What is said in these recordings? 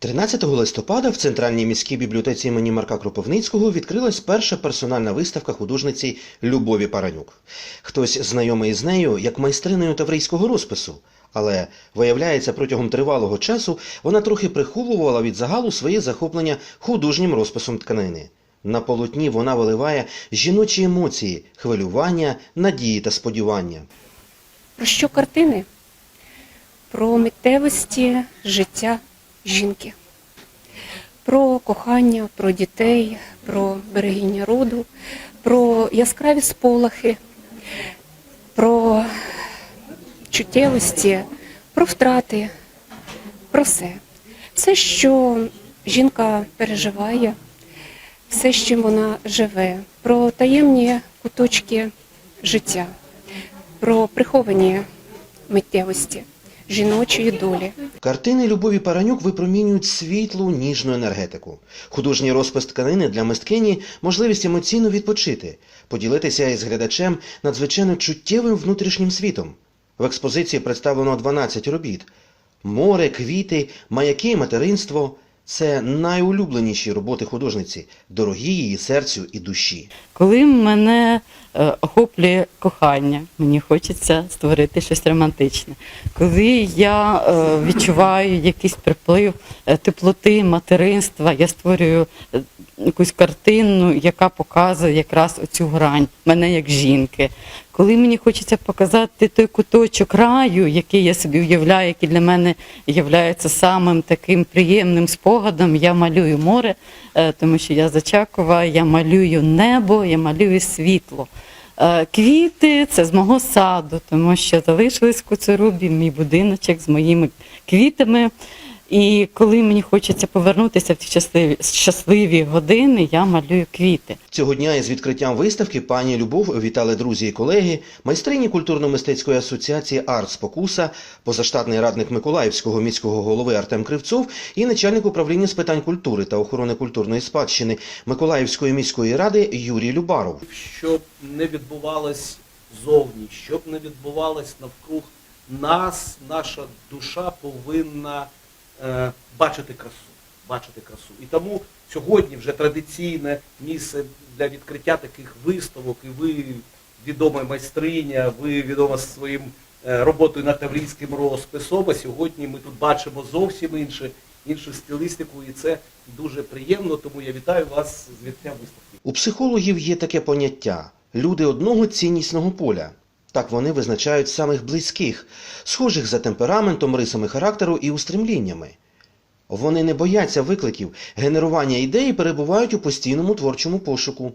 13 листопада в Центральній міській бібліотеці імені Марка Кропивницького відкрилась перша персональна виставка художниці Любові Паранюк. Хтось знайомий з нею як майстриною таврійського розпису, але виявляється, протягом тривалого часу вона трохи приховувала від загалу своє захоплення художнім розписом тканини. На полотні вона виливає жіночі емоції, хвилювання, надії та сподівання. Про що картини? Про миттєвості життя жінки, про кохання, про дітей, про берегіння роду, про яскраві сполохи, про чуттєвості, про втрати, про все. Все, що жінка переживає, все, з чим вона живе, про таємні куточки життя, про приховані миттєвості жіночої долі. Картини Любові Паранюк випромінюють світлу, ніжну енергетику. Художній розпис тканини для мисткині – можливість емоційно відпочити, поділитися із глядачем надзвичайно чуттєвим внутрішнім світом. В експозиції представлено 12 робіт. Море, квіти, маяки, материнство – це найулюбленіші роботи художниці, дорогі її серцю і душі. Коли мене е, охоплює кохання, мені хочеться створити щось романтичне. Коли я е, відчуваю якийсь приплив е, теплоти, материнства, я створюю якусь картину, яка показує якраз оцю грань мене як жінки. Коли мені хочеться показати той куточок раю, який я собі уявляю, який для мене є самим таким приємним спогадом, я малюю море, е, тому що я з Очакова, я малюю небо, я малюю світло. Е, Квіти це з мого саду, тому що залишились в Коцерубі мій будиночок з моїми квітами. І коли мені хочеться повернутися в ті щасливі, щасливі години, я малюю квіти. Цього дня із відкриттям виставки пані Любов вітали друзі і колеги, майстрині культурно-мистецької асоціації «Арт Спокуса», позаштатний радник Миколаївського міського голови Артем Кривцов і начальник управління з питань культури та охорони культурної спадщини Миколаївської міської ради Юрій Любаров. щоб не відбувалось зовні, щоб не відбувалось навкруг нас, наша душа повинна бачити красу. Бачити красу. І тому сьогодні вже традиційне місце для відкриття таких виставок, і ви відома майстриня, ви відома своїм е, роботою над таврійським розписом, а сьогодні ми тут бачимо зовсім інше, іншу стилістику, і це дуже приємно, тому я вітаю вас з відкриттям виставки. У психологів є таке поняття люди одного ціннісного поля. Так вони визначають самих близьких, схожих за темпераментом, рисами характеру і устремліннями. Вони не бояться викликів, генерування ідей і перебувають у постійному творчому пошуку.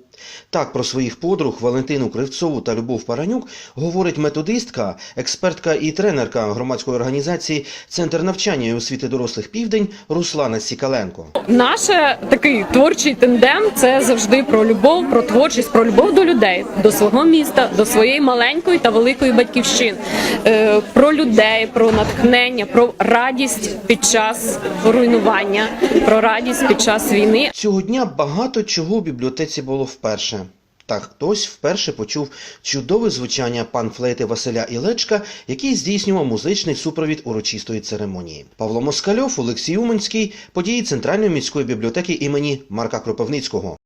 Так про своїх подруг Валентину Кривцову та Любов Паранюк говорить методистка, експертка і тренерка громадської організації Центр навчання і освіти дорослих Південь Руслана Сікаленко. Наш такий творчий тендем це завжди про любов, про творчість, про любов до людей, до свого міста, до своєї маленької та великої батьківщини, Е, про людей, про натхнення, про радість під час руйнування, про радість під час війни. Цього дня багато чого в бібліотеці було вперше. Так хтось вперше почув чудове звучання панфлейти Василя Ілечка, який здійснював музичний супровід урочистої церемонії. Павло Москальов, Олексій Уманський, події Центральної міської бібліотеки імені Марка Кропивницького.